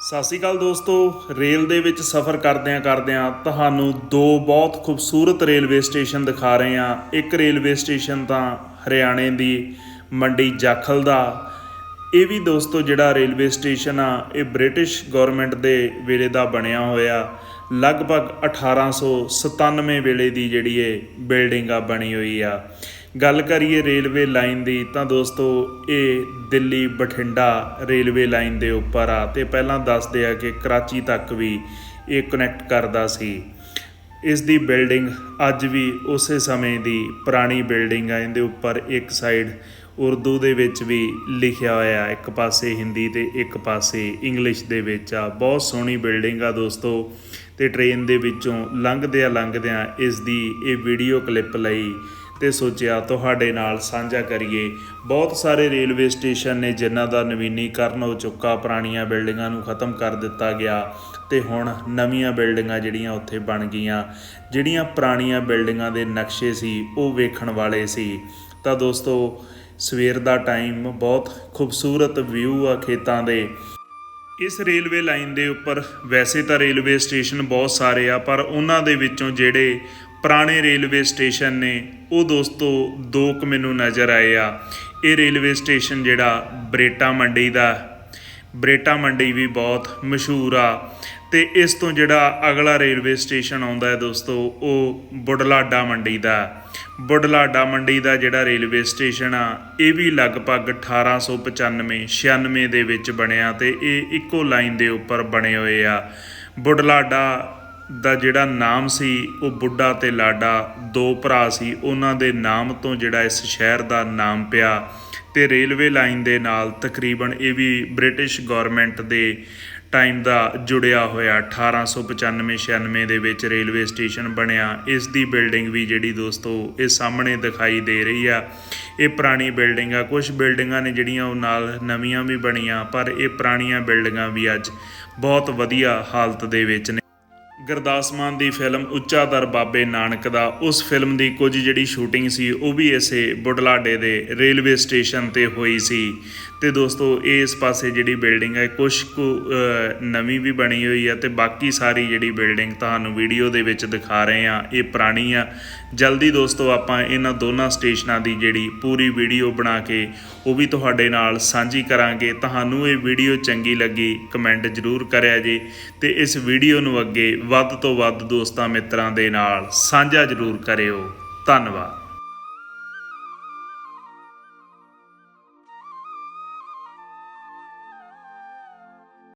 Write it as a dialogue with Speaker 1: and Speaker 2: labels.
Speaker 1: ਸਤਿ ਸ਼੍ਰੀ ਅਕਾਲ ਦੋਸਤੋ, ਰੇਲ ਦੇ ਵਿੱਚ ਸਫ਼ਰ ਕਰਦਿਆਂ ਕਰਦਿਆਂ ਤੁਹਾਨੂੰ ਦੋ ਬਹੁਤ ਖੂਬਸੂਰਤ ਰੇਲਵੇ ਸਟੇਸ਼ਨ ਦਿਖਾ ਰਹੇ ਹਾਂ। ਇੱਕ ਰੇਲਵੇ ਸਟੇਸ਼ਨ ਤਾਂ ਹਰਿਆਣੇ ਦੀ, ਮੰਡੀ ਜਾਖਲ ਦਾ। ਇਹ ਵੀ ਦੋਸਤੋ ਜਿਹੜਾ ਰੇਲਵੇ ਸਟੇਸ਼ਨ ਆ, ਇਹ ਬ੍ਰਿਟਿਸ਼ ਗਵਰਨਮੈਂਟ ਦੇ ਵੇਲੇ ਦਾ ਬਣਿਆ ਹੋਇਆ। ਲਗਭਗ 1897 ਵੇਲੇ ਦੀ ਜਿਹੜੀ ਇਹ ਬਿਲਡਿੰਗ ਆ, ਬਣੀ ਹੋਈ ਆ। ਗੱਲ ਕਰੀਏ ਰੇਲਵੇ ਲਾਈਨ ਦੀ, ਤਾਂ ਦੋਸਤੋ, ਇਹ ਦਿੱਲੀ ਬਠਿੰਡਾ ਰੇਲਵੇ ਲਾਈਨ ਦੇ ਉੱਪਰ ਆ ਤੇ ਪਹਿਲਾਂ ਦੱਸਦੇ ਆ ਕਿ ਕਰਾਚੀ ਤੱਕ ਵੀ ਇਹ ਕਨੈਕਟ ਕਰਦਾ ਸੀ। ਇਸ ਦੀ ਬਿਲਡਿੰਗ ਅੱਜ ਵੀ ਉਸੇ ਸਮੇਂ ਦੀ ਪੁਰਾਣੀ ਬਿਲਡਿੰਗ ਆ, ਇਹਦੇ ਉੱਪਰ ਇੱਕ ਸਾਈਡ ਉਰਦੂ ਦੇ ਵਿੱਚ ਵੀ ਲਿਖਿਆ ਹੋਇਆ, ਇੱਕ ਪਾਸੇ ਹਿੰਦੀ ਤੇ ਇੱਕ ਪਾਸੇ ਇੰਗਲਿਸ਼ ਦੇ ਵਿੱਚ ਆ। ਬਹੁਤ ਸੋਹਣੀ ਬਿਲਡਿੰਗ ਆ ਦੋਸਤੋ ਤੇ ਟ੍ਰੇਨ ਦੇ ਵਿੱਚੋਂ ਲੰਘਦਿਆਂ ਲੰਘਦਿਆਂ ਇਸ ਦੀ ਇਹ ਵੀਡੀਓ ਕਲਿੱਪ ਲਈ ਤੇ ਸੋਚਿਆ ਤੁਹਾਡੇ ਨਾਲ ਸਾਂਝਾ ਕਰੀਏ। ਬਹੁਤ ਸਾਰੇ ਰੇਲਵੇ ਸਟੇਸ਼ਨ ਨੇ ਜਿਨ੍ਹਾਂ ਦਾ ਨਵੀਨੀਕਰਨ ਹੋ ਚੁੱਕਾ, ਪੁਰਾਣੀਆਂ ਬਿਲਡਿੰਗਾਂ ਨੂੰ ਖਤਮ ਕਰ ਦਿੱਤਾ ਗਿਆ ਤੇ ਹੁਣ ਨਵੀਆਂ ਬਿਲਡਿੰਗਾਂ ਜਿਹੜੀਆਂ ਉੱਥੇ ਬਣ ਗਈਆਂ। ਜਿਹੜੀਆਂ ਪੁਰਾਣੀਆਂ ਬਿਲਡਿੰਗਾਂ ਦੇ ਨਕਸ਼ੇ ਸੀ, ਉਹ ਵੇਖਣ ਵਾਲੇ ਸੀ। ਤਾਂ ਦੋਸਤੋ, ਸਵੇਰ ਦਾ ਟਾਈਮ ਬਹੁਤ ਖੂਬਸੂਰਤ ਵਿਊ ਆ ਖੇਤਾਂ ਦੇ। ਇਸ ਰੇਲਵੇ ਲਾਈਨ ਦੇ ਉੱਪਰ ਵੈਸੇ ਤਾਂ ਰੇਲਵੇ ਸਟੇਸ਼ਨ ਬਹੁਤ ਸਾਰੇ ਆ, ਪਰ ਉਹਨਾਂ ਦੇ ਵਿੱਚੋਂ ਜਿਹੜੇ ਪੁਰਾਣੇ ਰੇਲਵੇ ਸਟੇਸ਼ਨ ਨੇ, ਉਹ ਦੋਸਤੋ ਦੋ ਕੁ ਮੈਨੂੰ ਨਜ਼ਰ ਆਏ ਆ। ਇਹ ਰੇਲਵੇ ਸਟੇਸ਼ਨ ਜਿਹੜਾ ਬਰੇਟਾ ਮੰਡੀ ਦਾ ਬਰੇਟਾ ਮੰਡੀ ਵੀ ਬਹੁਤ ਮਸ਼ਹੂਰ ਆ। ਤੇ ਇਸ ਤੋਂ ਜਿਹੜਾ ਅਗਲਾ ਰੇਲਵੇ ਸਟੇਸ਼ਨ ਆਉਂਦਾ ਹੈ ਦੋਸਤੋ, ਉਹ ਬੁਢਲਾਡਾ ਮੰਡੀ ਦਾ ਬੁਢਲਾਡਾ ਮੰਡੀ ਦਾ ਜਿਹੜਾ ਰੇਲਵੇ ਸਟੇਸ਼ਨ ਆ, ਇਹ ਵੀ ਲਗਭਗ 1895 96 ਦੇ ਵਿੱਚ ਬਣਿਆ ਤੇ ਇਹ ਇੱਕੋ ਲਾਈਨ ਦੇ ਉੱਪਰ ਬਣੇ ਹੋਏ ਆ। ਬੁਢਲਾਡਾ ਦਾ ਜਿਹੜਾ ਨਾਮ ਸੀ, ਉਹ ਬੁੱਢਾ ਤੇ ਲਾਡਾ, ਦੋ ਭਰਾ ਸੀ। ਉਹਨਾਂ ਦੇ ਨਾਮ ਤੋਂ ਜਿਹੜਾ ਇਸ ਸ਼ਹਿਰ ਦਾ ਨਾਮ ਪਿਆ ਤੇ ਰੇਲਵੇ ਲਾਈਨ ਦੇ ਨਾਲ ਤਕਰੀਬਨ ਇਹ ਵੀ ਬ੍ਰਿਟਿਸ਼ ਗਵਰਨਮੈਂਟ ਦੇ ਟਾਈਮ ਦਾ ਜੁੜਿਆ ਹੋਇਆ 1895-96 ਦੇ ਵਿੱਚ ਰੇਲਵੇ ਸਟੇਸ਼ਨ ਬਣਿਆ। ਇਸ ਦੀ ਬਿਲਡਿੰਗ ਵੀ ਜਿਹੜੀ ਦੋਸਤੋ, ਇਹ ਸਾਹਮਣੇ ਦਿਖਾਈ ਦੇ ਰਹੀ ਆ। ਇਹ ਪੁਰਾਣੀ ਬਿਲਡਿੰਗ ਆ। ਕੁਝ ਬਿਲਡਿੰਗਾਂ ਨੇ ਜਿਹੜੀਆਂ ਉਹ ਨਾਲ ਨਵੀਆਂ ਵੀ ਬਣੀਆਂ, ਪਰ ਇਹ ਪੁਰਾਣੀਆਂ ਬਿਲਡਿੰਗਾਂ ਵੀ ਅੱਜ ਬਹੁਤ ਵਧੀਆ ਹਾਲਤ ਦੇ ਵਿੱਚ ਨੇ। ਗੁਰਦਾਸ ਮਾਨ ਦੀ ਫਿਲਮ ਉੱਚਾ ਦਰ ਬਾਬੇ ਨਾਨਕ ਦਾ, ਉਸ ਫਿਲਮ ਦੀ ਕੁਝ ਜਿਹੜੀ ਸ਼ੂਟਿੰਗ ਸੀ, ਉਹ ਵੀ ਇਸੇ ਬੁਢਲਾਡੇ ਦੇ ਰੇਲਵੇ ਸਟੇਸ਼ਨ ਤੇ ਹੋਈ ਸੀ। ਤੇ ਦੋਸਤੋ ਇਹ ਇਸ ਪਾਸੇ ਜਿਹੜੀ ਬਿਲਡਿੰਗ ਹੈ ਕੁਝ ਕੁ ਨਵੀਂ ਵੀ ਬਣੀ ਹੋਈ ਹੈ ਤੇ ਬਾਕੀ ਸਾਰੀ ਜਿਹੜੀ ਬਿਲਡਿੰਗ ਤੁਹਾਨੂੰ ਵੀਡੀਓ ਦੇ ਵਿੱਚ ਦਿਖਾ ਰਹੇ ਆ ਇਹ ਪੁਰਾਣੀ ਆ। ਜਲਦੀ ਦੋਸਤੋ, ਆਪਾਂ ਇਹਨਾਂ ਦੋਨਾਂ ਸਟੇਸ਼ਨਾਂ ਦੀ ਜਿਹੜੀ ਪੂਰੀ ਵੀਡੀਓ ਬਣਾ ਕੇ, ਉਹ ਵੀ ਤੁਹਾਡੇ ਨਾਲ ਸਾਂਝੀ ਕਰਾਂਗੇ। ਤੁਹਾਨੂੰ ਇਹ ਵੀਡੀਓ ਚੰਗੀ ਲੱਗੀ ਕਮੈਂਟ ਜ਼ਰੂਰ ਕਰਿਆ ਜੀ ਤੇ ਇਸ ਵੀਡੀਓ ਨੂੰ ਅੱਗੇ ਵੱਧ ਤੋਂ ਵੱਧ ਦੋਸਤਾਂ ਮਿੱਤਰਾਂ ਦੇ ਨਾਲ ਸਾਂਝਾ ਜ਼ਰੂਰ ਕਰਿਓ। ਧੰਨਵਾਦ।